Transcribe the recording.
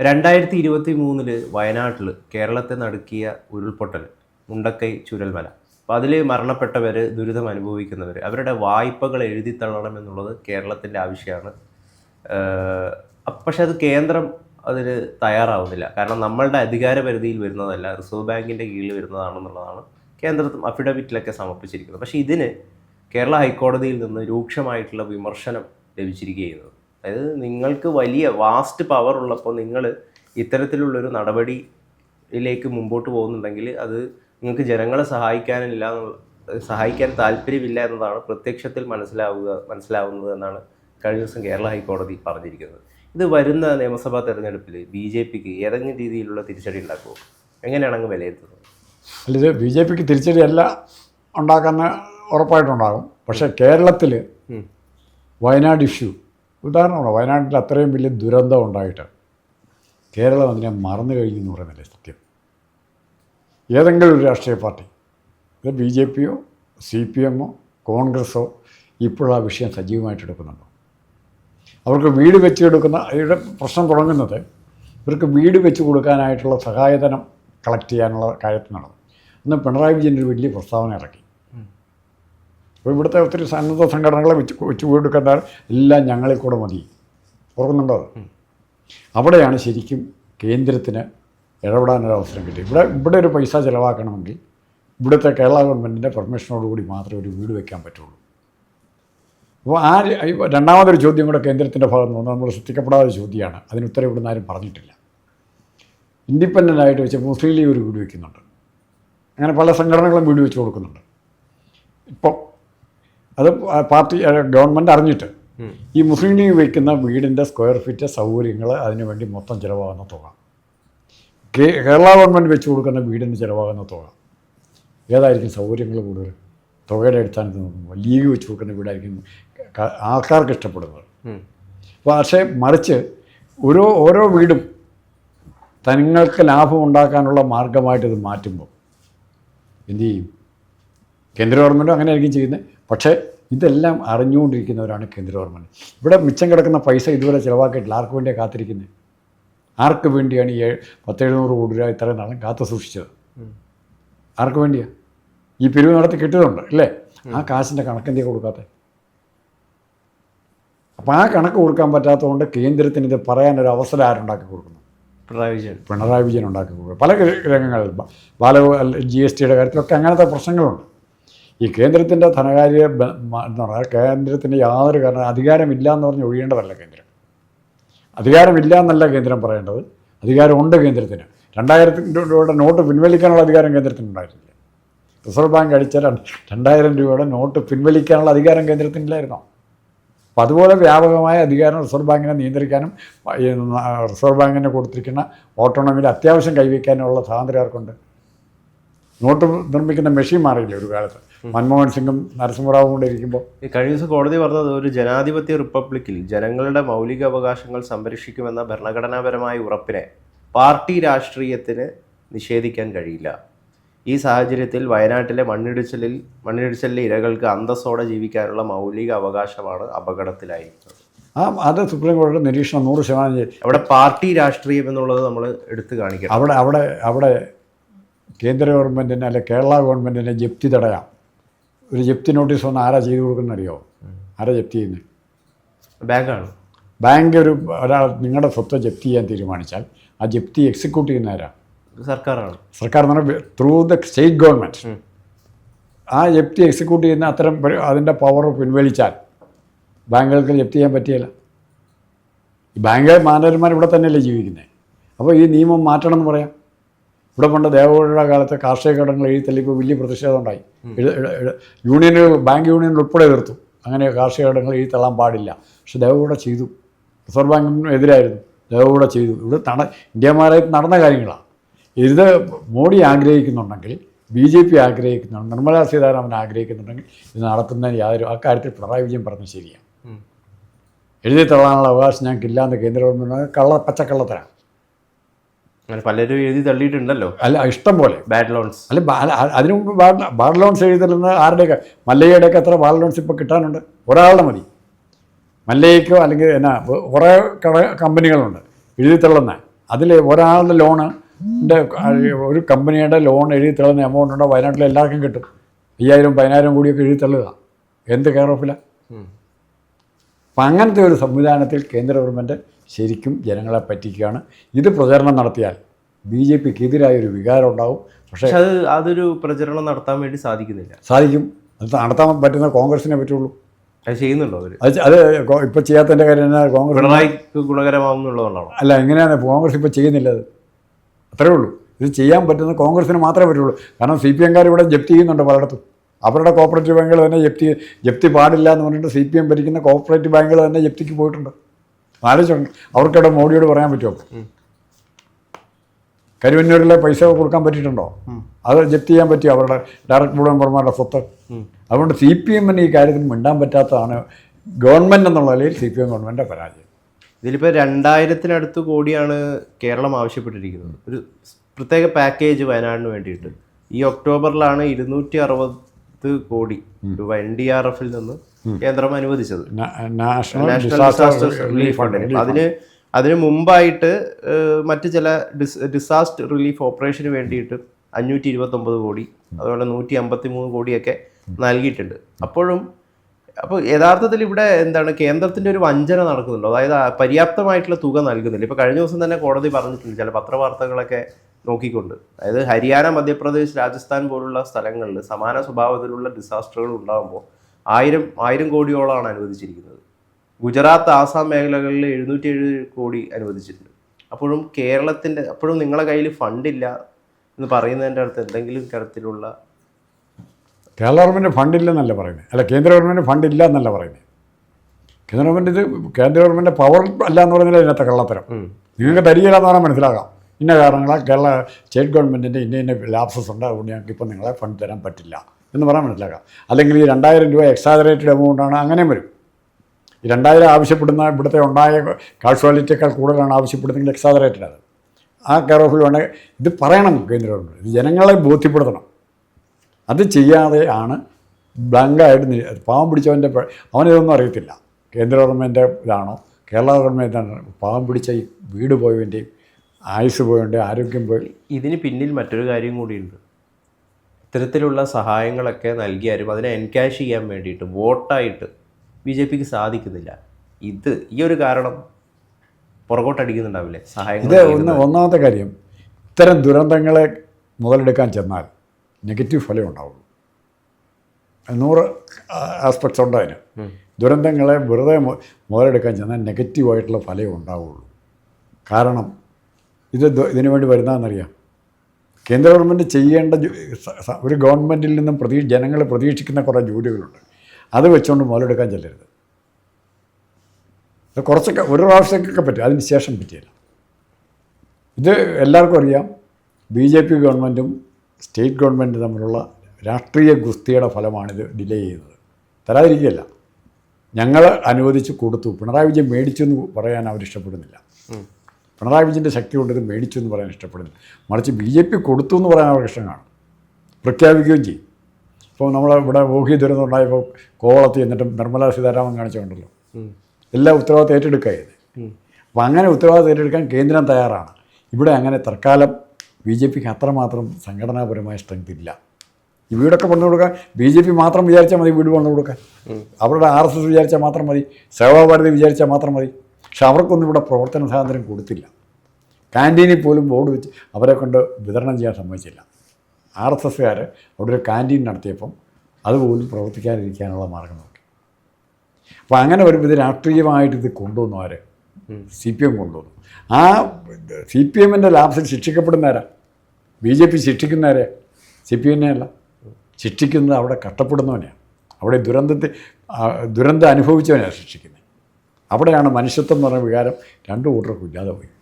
രണ്ടായിരത്തി ഇരുപത്തി മൂന്നിൽ വയനാട്ടിൽ കേരളത്തെ നടുക്കിയ ഉരുൾപൊട്ടൽ മുണ്ടക്കൈ ചുരൽമല. അപ്പോൾ അതിൽ മരണപ്പെട്ടവർ ദുരിതം അനുഭവിക്കുന്നവർ അവരുടെ വായ്പകൾ എഴുതി തള്ളണമെന്നുള്ളത് കേരളത്തിന്റെ ആവശ്യമാണ് പക്ഷെ അത് കേന്ദ്രം അതിന് തയ്യാറാവുന്നില്ല. കാരണം നമ്മളുടെ അധികാര പരിധിയിൽ വരുന്നതല്ല റിസർവ് ബാങ്കിന്റെ കീഴിൽ വരുന്നതാണെന്നുള്ളതാണ് കേന്ദ്രത്തും അഫിഡവിറ്റിലൊക്കെ സമർപ്പിച്ചിരിക്കുന്നത്. പക്ഷേ ഇതിന് കേരള ഹൈക്കോടതിയിൽ നിന്ന് രൂക്ഷമായിട്ടുള്ള വിമർശനം ലഭിച്ചിരിക്കുകയാണ്. അതായത് നിങ്ങൾക്ക് വലിയ വാസ്റ്റ് പവർ ഉള്ളപ്പോൾ നിങ്ങൾ ഇത്തരത്തിലുള്ളൊരു നടപടിയിലേക്ക് മുമ്പോട്ട് പോകുന്നുണ്ടെങ്കിൽ അത് നിങ്ങൾക്ക് ജനങ്ങളെ സഹായിക്കാനില്ല സഹായിക്കാൻ താല്പര്യമില്ല എന്നതാണ് പ്രത്യക്ഷത്തിൽ മനസ്സിലാവുക മനസ്സിലാവുന്നത് എന്നാണ് കഴിഞ്ഞ ദിവസം കേരള ഹൈക്കോടതി പറഞ്ഞിരിക്കുന്നത്. ഇത് വരുന്ന നിയമസഭാ തെരഞ്ഞെടുപ്പിൽ ബി ജെ പിക്ക് ഏതെങ്കിലും രീതിയിലുള്ള തിരിച്ചടി ഉണ്ടാക്കുമോ എങ്ങനെയാണ് അങ്ങ് വിലയിരുത്തുന്നത്? അല്ല ഇത് ബി ജെ പിക്ക് തിരിച്ചടിയല്ല ഉണ്ടാക്കുന്ന ഉറപ്പായിട്ടുണ്ടാകും. പക്ഷേ കേരളത്തിൽ വയനാട് ഇഷ്യൂ ഉദാഹരണമാണ് വയനാട്ടിൽ അത്രയും വലിയ ദുരന്തം ഉണ്ടായിട്ട് കേരളം അതിനെ മറന്നു കഴിഞ്ഞു എന്ന് പറയുന്നില്ലേ സത്യം? ഏതെങ്കിലും ഒരു രാഷ്ട്രീയ പാർട്ടി ഇത് ബി ജെ പിയോ സി പി എമ്മോ കോൺഗ്രസ്സോ ഇപ്പോഴും ആ വിഷയം സജീവമായിട്ട് എടുക്കുന്നുണ്ടോ? അവർക്ക് വീട് വെച്ച് കൊടുക്കുന്ന ഇവിടെ പ്രശ്നം തുടങ്ങുന്നത് ഇവർക്ക് വീട് വെച്ച് കൊടുക്കാനായിട്ടുള്ള സഹായധനം കളക്ട് ചെയ്യാനുള്ള കാര്യത്തിനാണ് അന്ന് പിണറായി വിജയൻ ഒരു വലിയ പ്രസ്താവന ഇറക്കി. അപ്പോൾ ഇവിടുത്തെ ഒത്തിരി സന്നദ്ധ സംഘടനകളെ വെച്ച് വെച്ച് കൊടുക്കുന്ന എല്ലാം ഞങ്ങളിൽ കൂടെ മതി. ഓർക്കുന്നുണ്ടോ? അവിടെയാണ് ശരിക്കും കേന്ദ്രത്തിന് ഇടപെടാനൊരു അവസരം കിട്ടി ഇവിടെ ഇവിടെ ഒരു പൈസ ചിലവാക്കണമെങ്കിൽ ഇവിടുത്തെ കേരള ഗവൺമെന്റിന്റെ പെർമിഷനോടുകൂടി മാത്രമേ ഒരു വീട് വയ്ക്കാൻ പറ്റുള്ളൂ. അപ്പോൾ ആ രണ്ടാമതൊരു ചോദ്യം കൂടെ കേന്ദ്രത്തിന്റെ ഭാഗത്ത് നിന്ന് നമ്മൾ ശ്രദ്ധിക്കപ്പെടാത്ത ചോദ്യമാണ്. അതിന് ഉത്തരം ഇവിടുന്ന് ആരും പറഞ്ഞിട്ടില്ല. ഇൻഡിപെൻഡന്റ് ആയിട്ട് വെച്ച് മുസ്ലിം ലീഗ് ഒരു വീട് വയ്ക്കുന്നുണ്ട് അങ്ങനെ പല സംഘടനകളും വീട് വെച്ച് കൊടുക്കുന്നുണ്ട്. ഇപ്പോൾ അത് പാർട്ടി ഗവൺമെന്റ് അറിഞ്ഞിട്ട്. ഈ മുസ്ലിം ലീഗ് വയ്ക്കുന്ന വീടിന്റെ സ്ക്വയർ ഫീറ്റ് സൗകര്യങ്ങൾ അതിനുവേണ്ടി മൊത്തം ചിലവാകുന്ന തുക. കേരള ഗവൺമെന്റ് വെച്ച് കൊടുക്കുന്ന വീടിന് ചിലവാകുന്ന തുക. ഏതായിരിക്കും സൗകര്യങ്ങൾ കൂടുതൽ തുകയുടെ അടിസ്ഥാനത്തിൽ നോക്കുമ്പോൾ ലീഗ് വെച്ച് കൊടുക്കുന്ന വീടായിരിക്കും ആൾക്കാർക്ക് ഇഷ്ടപ്പെടുന്നത്. അപ്പോൾ പക്ഷേ മറിച്ച് ഓരോ ഓരോ വീടും തങ്ങൾക്ക് ലാഭം ഉണ്ടാക്കാനുള്ള മാർഗമായിട്ട് ഇത് മാറ്റുമ്പോൾ എന്തു ചെയ്യും? കേന്ദ്ര ഗവൺമെന്റും അങ്ങനെ ആയിരിക്കും ചെയ്യുന്നത്. പക്ഷേ ഇതെല്ലാം അറിഞ്ഞുകൊണ്ടിരിക്കുന്നവരാണ് കേന്ദ്ര ഗവൺമെന്റ് ഇവിടെ മിച്ചം കിടക്കുന്ന പൈസ ഇതുവരെ ചിലവാക്കിയിട്ടില്ല. ആർക്ക് വേണ്ടിയാണ് കാത്തിരിക്കുന്നത് ആർക്ക് വേണ്ടിയാണ് ഈ പത്തെഴുന്നൂറ് കോടി രൂപ ഇത്രയും നാളും കാത്തു സൂക്ഷിച്ചത്. ആർക്ക് വേണ്ടിയാണ് ഈ പിരിവ് നടത്തി കിട്ടിയതുണ്ട് അല്ലേ? ആ കാശിന്റെ കണക്കെന്തേ കൊടുക്കാത്ത? അപ്പം ആ കണക്ക് കൊടുക്കാൻ പറ്റാത്തതുകൊണ്ട് കേന്ദ്രത്തിന് ഇത് പറയാനൊരു അവസരം ആരുണ്ടാക്കി കൊടുക്കുന്നു? പിണറായി വിജയൻ. പിണറായി വിജയൻ ഉണ്ടാക്കി കൊടുക്കും പല രംഗങ്ങളിൽ ബാല ജി എസ് ടിയുടെ കാര്യത്തിലൊക്കെ അങ്ങനത്തെ പ്രശ്നങ്ങളുണ്ട്. ഈ കേന്ദ്രത്തിന്റെ ധനകാര്യ എന്ന് പറഞ്ഞാൽ കേന്ദ്രത്തിന് യാതൊരു കാരണം അധികാരമില്ല എന്ന് പറഞ്ഞ് ഒഴിയേണ്ടതല്ല കേന്ദ്രം. അധികാരമില്ല എന്നല്ല കേന്ദ്രം പറയേണ്ടത്. അധികാരമുണ്ട് കേന്ദ്രത്തിന്. രണ്ടായിരത്തിന്റെ രൂപയുടെ നോട്ട് പിൻവലിക്കാനുള്ള അധികാരം കേന്ദ്രത്തിനുണ്ടായിരുന്നില്ല. റിസർവ് ബാങ്ക് അടിച്ച രണ്ട് രണ്ടായിരം രൂപയുടെ നോട്ട് പിൻവലിക്കാനുള്ള അധികാരം കേന്ദ്രത്തിനില്ലായിരുന്നോ? അപ്പം അതുപോലെ വ്യാപകമായ അധികാരം റിസർവ് ബാങ്കിനെ നിയന്ത്രിക്കാനും റിസർവ് ബാങ്കിനെ കൊടുത്തിരിക്കുന്ന ഓട്ടോണമിയിൽ അത്യാവശ്യം കൈവയ്ക്കാനുള്ള സ്വാതന്ത്ര്യം ആർക്കുണ്ട്? നോട്ട് നിർമ്മിക്കുന്ന മെഷീൻ മാറിയില്ലേ ഒരു കാലത്ത്? മൻമോഹൻ സിംഗും നരസിംഹറാവും കൂടെ ഇരിക്കുമ്പോൾ ഈ കഴിഞ്ഞ ദിവസം കോടതി പറഞ്ഞത് ഒരു ജനാധിപത്യ റിപ്പബ്ലിക്കിൽ ജനങ്ങളുടെ മൗലിക അവകാശങ്ങൾ സംരക്ഷിക്കുമെന്ന ഭരണഘടനാപരമായ ഉറപ്പിനെ പാർട്ടി രാഷ്ട്രീയത്തിന് നിഷേധിക്കാൻ കഴിയില്ല. ഈ സാഹചര്യത്തിൽ വയനാട്ടിലെ മണ്ണിടിച്ചിലിൽ മണ്ണിടിച്ചിലിലെ ഇരകൾക്ക് അന്തസ്സോടെ ജീവിക്കാനുള്ള മൗലിക അവകാശമാണ് അപകടത്തിലായിരിക്കുന്നത്. ആ അത് സുപ്രീം കോടതി നിരീക്ഷണം നൂറ് ശതമാനം അവിടെ പാർട്ടി രാഷ്ട്രീയം എന്നുള്ളത് നമ്മൾ എടുത്തു കാണിക്കണം. അവിടെ അവിടെ അവിടെ കേന്ദ്ര ഗവൺമെന്റിന് അല്ലെ കേരള ഗവൺമെന്റിനെ ജപ്തി തടയാം. ഒരു ജപ്തി നോട്ടീസ് വന്ന് ആരാ ചെയ്തു കൊടുക്കുന്നറിയോ? ആരാ ജപ്തി ചെയ്യുന്നത് ബാങ്കാണ്? ബാങ്ക് ഒരു ഒരാൾ നിങ്ങളുടെ സ്വത്ത് ജപ്തി ചെയ്യാൻ തീരുമാനിച്ചാൽ ആ ജപ്തി എക്സിക്യൂട്ട് ചെയ്യുന്ന ആരാ? സർക്കാരാണ്. സർക്കാർ എന്ന് പറഞ്ഞാൽ ത്രൂ ദ സ്റ്റേറ്റ് ഗവൺമെന്റ് ആ ജപ്തി എക്സിക്യൂട്ട് ചെയ്യുന്ന അത്തരം അതിന്റെ പവർ പിൻവലിച്ചാൽ ബാങ്കുകൾക്ക് ജപ്തി ചെയ്യാൻ പറ്റിയില്ല. ഈ ബാങ്ക് മാനേജർമാർ ഇവിടെ തന്നെയല്ലേ ജീവിക്കുന്നത് അപ്പോൾ ഈ നിയമം മാറ്റണം എന്ന് പറയാം. ഇവിടെ പണ്ട് ദേവഗൗഡയുടെ കാലത്ത് കാർഷിക കടങ്ങൾ എഴുതി തള്ളിയപ്പോൾ വലിയ പ്രതിഷേധം ഉണ്ടായി യൂണിയനുകൾ ബാങ്ക് യൂണിയൻ ഉൾപ്പെടെ എതിർത്തു അങ്ങനെ കാർഷിക കടങ്ങൾ എഴുതി തള്ളാൻ പാടില്ല. പക്ഷെ ദേവഗൗഡ ചെയ്തു. റിസർവ് ബാങ്കിനും എതിരായിരുന്നു. ദേവഗൗഡ ചെയ്തു. ഇവിടെ നട ഇന്ത്യമാരായിട്ട് നടന്ന കാര്യങ്ങളാണ്. ഇത് മോഡി ആഗ്രഹിക്കുന്നുണ്ടെങ്കിൽ ബി ജെ പി ആഗ്രഹിക്കുന്നുണ്ട് നിർമ്മലാ സീതാരാമൻ ആഗ്രഹിക്കുന്നുണ്ടെങ്കിൽ ഇത് നടത്തുന്നതിന് യാതൊരു അക്കാര്യത്തിൽ പിണറായി വിജയൻ പറഞ്ഞത് ശരിയാണ്. എഴുതി തള്ളാനുള്ള അവകാശം ഞങ്ങൾക്ക് ഇല്ലാന്ന് കേന്ദ്ര ഗവൺമെന്റ് കള്ള പച്ചക്കള്ളത്തരാണ്. അങ്ങനെ പലരും എഴുതി തള്ളിയിട്ടുണ്ടല്ലോ. അല്ല ഇഷ്ടം പോലെ. ബാഡ് ലോൺസ് അല്ല അതിനു മുമ്പ് ബാഡ് ബാഡ് ലോൺസ് എഴുതലുന്ന ആരുടെയൊക്കെ മല്ലയ്യയുടെയൊക്കെ എത്ര ബാഡ് ലോൺസ് ഇപ്പോൾ കിട്ടാനുണ്ട്? ഒരാളുടെ മതി. മല്ലയ്ക്കോ അല്ലെങ്കിൽ എന്നാ കുറേ കട കമ്പനികളുണ്ട് എഴുതി തള്ളുന്ന. അതിൽ ഒരാളുടെ ലോണ് ഒരു കമ്പനിയുടെ ലോൺ എഴുതി തള്ളുന്ന എമൗണ്ട് ഉണ്ടോ? വയനാട്ടിൽ എല്ലാവർക്കും കിട്ടും. അയ്യായിരം പതിനായിരം കോടിയൊക്കെ എഴുതി തള്ളുക. എന്ത് കെയർ ഓഫിലാണ് അപ്പം അങ്ങനത്തെ ഒരു സംവിധാനത്തിൽ കേന്ദ്ര ഗവൺമെന്റ് ശരിക്കും ജനങ്ങളെ പറ്റിക്കുകയാണ്. ഇത് പ്രചരണം നടത്തിയാൽ ബി ജെ പിക്ക് എതിരായ ഒരു വികാരം ഉണ്ടാവും. പക്ഷേ അത് അതൊരു പ്രചരണം നടത്താൻ വേണ്ടി സാധിക്കുന്നില്ല. സാധിക്കും. അത് നടത്താൻ പറ്റുന്ന കോൺഗ്രസിനെ പറ്റുള്ളൂ. അത് ചെയ്യുന്നുണ്ടോ അവർ അത് ഇപ്പം ചെയ്യാത്തതിന്റെ കാര്യം എന്നാ കോൺഗ്രസ് പിണറായിക്ക് ഗുണകരമാവുന്നുള്ളതുകൊണ്ടാണോ? അല്ല എങ്ങനെയാണ് കോൺഗ്രസ് ഇപ്പോൾ ചെയ്യുന്നില്ല അത്? അത്രേ ഉള്ളൂ. ഇത് ചെയ്യാൻ പറ്റുന്ന കോൺഗ്രസിന് മാത്രമേ പറ്റുള്ളൂ. കാരണം സി പി എംകാർ ഇവിടെ ജപ്തി ചെയ്യുന്നുണ്ട് പലയിടത്തും. അവരുടെ കോപ്പറേറ്റീവ് ബാങ്കുകൾ തന്നെ ജപ്തി ജപ്തി പാടില്ല എന്ന് പറഞ്ഞിട്ട് സി പി എം ഭരിക്കുന്ന കോപ്പറേറ്റീവ് ബാങ്കുകൾ തന്നെ ജപ്തിക്ക് പോയിട്ടുണ്ട്. ആലോചിച്ചോണ്ട് അവർക്കവിടെ മോഡിയോട് പറയാൻ പറ്റുമോ? കരുവന്നൂരിലെ പൈസ കൊടുക്കാൻ പറ്റിയിട്ടുണ്ടോ? അത് ജപ്തി ചെയ്യാൻ പറ്റിയോ? അവരുടെ ഡയറക്ടർ ബോർഡ് മെമ്പർമാരുടെ സ്വത്ത്? അതുകൊണ്ട് സി പി എമ്മിന് ഈ കാര്യത്തിൽ മിണ്ടാൻ പറ്റാത്തതാണ് ഗവൺമെന്റ് എന്നുള്ള നിലയിൽ സി പി എം ഗവൺമെന്റിന്റെ പരാജയം. ഇതിലിപ്പോൾ രണ്ടായിരത്തിനടുത്ത് കോടിയാണ് കേരളം ആവശ്യപ്പെട്ടിരിക്കുന്നത്. ഒരു പ്രത്യേക പാക്കേജ് വയനാടിന് വേണ്ടിയിട്ട്. ഈ ഒക്ടോബറിലാണ് ഇരുന്നൂറ്റി അറുപത് കോടി രൂപ എൻ ഡി ആർ എഫിൽ നിന്ന് കേന്ദ്രം അനുവദിച്ചത്. നാഷണൽ ഡിസാസ്റ്റർ റിലീഫ് ഫണ്ടിന് അതിന് അതിന് മുമ്പായിട്ട് മറ്റ് ചില ഡിസ് ഡിസാസ്റ്റർ റിലീഫ് ഓപ്പറേഷന് വേണ്ടിയിട്ട് അഞ്ഞൂറ്റി ഇരുപത്തൊമ്പത് കോടി അതുപോലെ നൂറ്റി അമ്പത്തി മൂന്ന് കോടിയൊക്കെ നൽകിയിട്ടുണ്ട്. അപ്പോഴും അപ്പോൾ യഥാർത്ഥത്തിൽ ഇവിടെ എന്താണ് കേന്ദ്രത്തിന്റെ ഒരു വഞ്ചന നടക്കുന്നുണ്ടോ. അതായത് പര്യാപ്തമായിട്ടുള്ള തുക നൽകുന്നില്ല ഇപ്പോൾ കഴിഞ്ഞ ദിവസം തന്നെ കോടതി പറഞ്ഞിട്ടുണ്ട് ചില പത്രവാർത്തകളൊക്കെ നോക്കിക്കൊണ്ട്. അതായത് ഹരിയാന മധ്യപ്രദേശ് രാജസ്ഥാൻ പോലുള്ള സ്ഥലങ്ങളിൽ സമാന സ്വഭാവത്തിലുള്ള ഡിസാസ്റ്ററുകൾ ഉണ്ടാകുമ്പോൾ ആയിരം ആയിരം കോടിയോളമാണ് അനുവദിച്ചിരിക്കുന്നത്. ഗുജറാത്ത് ആസാം മേഖലകളിൽ എഴുന്നൂറ്റി ഏഴ് കോടി അനുവദിച്ചിട്ടുണ്ട്. അപ്പോഴും കേരളത്തിന്റെ അപ്പോഴും നിങ്ങളെ കയ്യിൽ ഫണ്ടില്ല എന്ന് പറയുന്നതിന്റെ അടുത്ത് എന്തെങ്കിലും തരത്തിലുള്ള കേരള ഗവൺമെന്റ് ഫണ്ടില്ലെന്നല്ല പറയുന്നത്. അല്ല കേന്ദ്ര ഗവൺമെന്റ് ഫണ്ടില്ല എന്നല്ല പറയുന്നത്. കേന്ദ്ര ഗവൺമെന്റ് ഇത് കേന്ദ്ര ഗവൺമെന്റ് പവർ അല്ല എന്ന് പറഞ്ഞാൽ ഇതിനകത്തെ കള്ളത്തരം. നിങ്ങൾക്ക് തരികയില്ല എന്ന് പറഞ്ഞാൽ മനസ്സിലാകാം. ഇന്ന കാരണങ്ങളാൽ കേരള സ്റ്റേറ്റ് ഗവൺമെന്റിന്റെ ഇന്ന ഇന്ന ലാപ്സസ് ഉണ്ട് അതുകൊണ്ട് ഞങ്ങൾക്ക് ഇപ്പോൾ നിങ്ങളെ ഫണ്ട് തരാൻ പറ്റില്ല. എന്ന് പറയാൻ മനസ്സിലാക്കാം അല്ലെങ്കിൽ ഈ രണ്ടായിരം രൂപ എക്സാജറേറ്റഡ് എമൗണ്ടാണ് അങ്ങനെയും വരും. ഈ രണ്ടായിരം ആവശ്യപ്പെടുന്ന ഇവിടുത്തെ ഉണ്ടായ കാഷ്വാലിറ്റിയേക്കാൾ കൂടുതലാണ് ആവശ്യപ്പെടുന്നെങ്കിൽ എക്സാജറേറ്റഡ് അത് ആ കെയർ ഓഫിൽ വേണ്ട ഇത് പറയണം കേന്ദ്ര ഗവൺമെന്റ് ഇത് ജനങ്ങളെ ബോധ്യപ്പെടുത്തണം. അത് ചെയ്യാതെ ആണ് ബ്ലങ്കായിട്ട് പാവം പിടിച്ചവന്റെ അവനിതൊന്നും അറിയത്തില്ല. കേന്ദ്ര ഗവൺമെന്റ് ഇതാണോ? കേരള ഗവൺമെന്റ് പാവം പിടിച്ച ഈ വീട് പോയവന്റെയും ആയുസ് പോയവന്റെ ആരോഗ്യം പോയി ഇതിന് പിന്നിൽ മറ്റൊരു കാര്യം കൂടിയുണ്ട്. ഇത്തരത്തിലുള്ള സഹായങ്ങളൊക്കെ നൽകിയാലും അതിനെ എൻകാഷ് ചെയ്യാൻ വേണ്ടിയിട്ട് വോട്ടായിട്ട് ബി ജെ പിക്ക് സാധിക്കുന്നില്ല. ഇത് ഈ ഒരു കാരണം പുറകോട്ടടിക്കുന്നുണ്ടാവില്ലേ? സഹായങ്ങൾ ഇത് ഒന്ന് ഒന്നാമത്തെ കാര്യം ഇത്തരം ദുരന്തങ്ങളെ മുതലെടുക്കാൻ ചെന്നാൽ നെഗറ്റീവ് ഫലം ഉണ്ടാവുള്ളൂ. നൂറ് ആസ്പെക്ട്സ് ഉണ്ട് അതിന്. ദുരന്തങ്ങളെ വെറുതെ മുതലെടുക്കാൻ ചെന്നാൽ നെഗറ്റീവായിട്ടുള്ള ഫലം ഉണ്ടാവുള്ളൂ. കാരണം ഇത് ഇതിനു വേണ്ടി വരുന്നതെന്നറിയാം. കേന്ദ്ര ഗവൺമെന്റ് ചെയ്യേണ്ട ഒരു ഗവൺമെന്റിൽ നിന്നും പ്രതീ ജനങ്ങൾ പ്രതീക്ഷിക്കുന്ന കുറേ ജോലികളുണ്ട്. അത് വെച്ചുകൊണ്ട് മുതലെടുക്കാൻ ചെല്ലരുത്. ഇത് കുറച്ചൊക്കെ ഒരു പ്രാവശ്യത്തേക്കൊക്കെ പറ്റും. അതിന് ശേഷം പറ്റിയില്ല ഇത് എല്ലാവർക്കും അറിയാം. ബി ജെ പി ഗവൺമെന്റും സ്റ്റേറ്റ് ഗവൺമെന്റും തമ്മിലുള്ള രാഷ്ട്രീയ ഗുസ്തിയുടെ ഫലമാണിത് ഡിലേ ചെയ്തത് തരാതിരിക്കുകയല്ല. ഞങ്ങൾ അനുവദിച്ച് കൊടുത്തു. പിണറായി വിജയൻ മേടിച്ചു എന്ന് പറയാൻ അവർ ഇഷ്ടപ്പെടുന്നില്ല. പിണറായി വിജയന്റെ ശക്തി കൊണ്ട് ഇത് മേടിച്ചു എന്ന് പറയാൻ ഇഷ്ടപ്പെടുന്നില്ല. മറിച്ച് ബി ജെ പി കൊടുത്തു എന്ന് പറയാൻ അവർക്ക് ഇഷ്ടം കാണും പ്രഖ്യാപിക്കുകയും ചെയ്യും. ഇപ്പോൾ നമ്മൾ ഇവിടെ ഓഹി ദുരന്തം ഉണ്ടായപ്പോൾ കോവളത്തിൽ എന്നിട്ട് നിർമ്മലാ സീതാരാമൻ കാണിച്ചുകൊണ്ടല്ലോ എല്ലാ ഉത്തരവാദിത്തം ഏറ്റെടുക്കുകയത് അപ്പോൾ അങ്ങനെ ഉത്തരവാദിത്തം ഏറ്റെടുക്കാൻ കേന്ദ്രം തയ്യാറാണ്. ഇവിടെ അങ്ങനെ തൽക്കാലം ബി ജെ പിക്ക് അത്രമാത്രം സംഘടനാപരമായ സ്ട്രെങ്ത് ഇല്ല. ഈ വീടൊക്കെ പറഞ്ഞു കൊടുക്കാൻ ബി ജെ പി മാത്രം വിചാരിച്ചാൽ മതി വീട് പറഞ്ഞു കൊടുക്കാൻ. അവരുടെ ആർ എസ് എസ് വിചാരിച്ചാൽ മാത്രം മതി സേവാഭാരതി വിചാരിച്ചാൽ മാത്രം മതി. പക്ഷെ അവർക്കൊന്നും ഇവിടെ പ്രവർത്തന സ്വാതന്ത്ര്യം കൊടുത്തില്ല. ക്യാന്റീനിൽ പോലും ബോർഡ് വെച്ച് അവരെ കൊണ്ട് വിതരണം ചെയ്യാൻ സമ്മതിച്ചില്ല. ആർ എസ് എസ്സുകാർ അവിടെ ഒരു ക്യാന്റീൻ നടത്തിയപ്പം അതുപോലും പ്രവർത്തിക്കാതിരിക്കാനുള്ള മാർഗം നോക്കി. അപ്പോൾ അങ്ങനെ വരുമ്പോൾ ഇത് രാഷ്ട്രീയമായിട്ട് ഇത് കൊണ്ടുവന്നു ആര്? സി പി എം കൊണ്ടുവന്നു. ആ സി പി എമ്മിന്റെ ലാഭത്തിൽ ശിക്ഷിക്കപ്പെടുന്നവരാ? ബി ജെ പി ശിക്ഷിക്കുന്നവരെ? സി പി എന്നെ അല്ല. ശിക്ഷിക്കുന്നത് അവിടെ കഷ്ടപ്പെടുന്നവനെയാണ് അവിടെ ദുരന്തത്തെ ദുരന്തം അനുഭവിച്ചവനെയാണ് ശിക്ഷിക്കുന്നത്. അവിടെയാണ് മനുഷ്യത്വം എന്ന് പറയുന്ന വികാരം രണ്ടു കൂട്ടർക്കും ഇല്ലാതെ പോയി.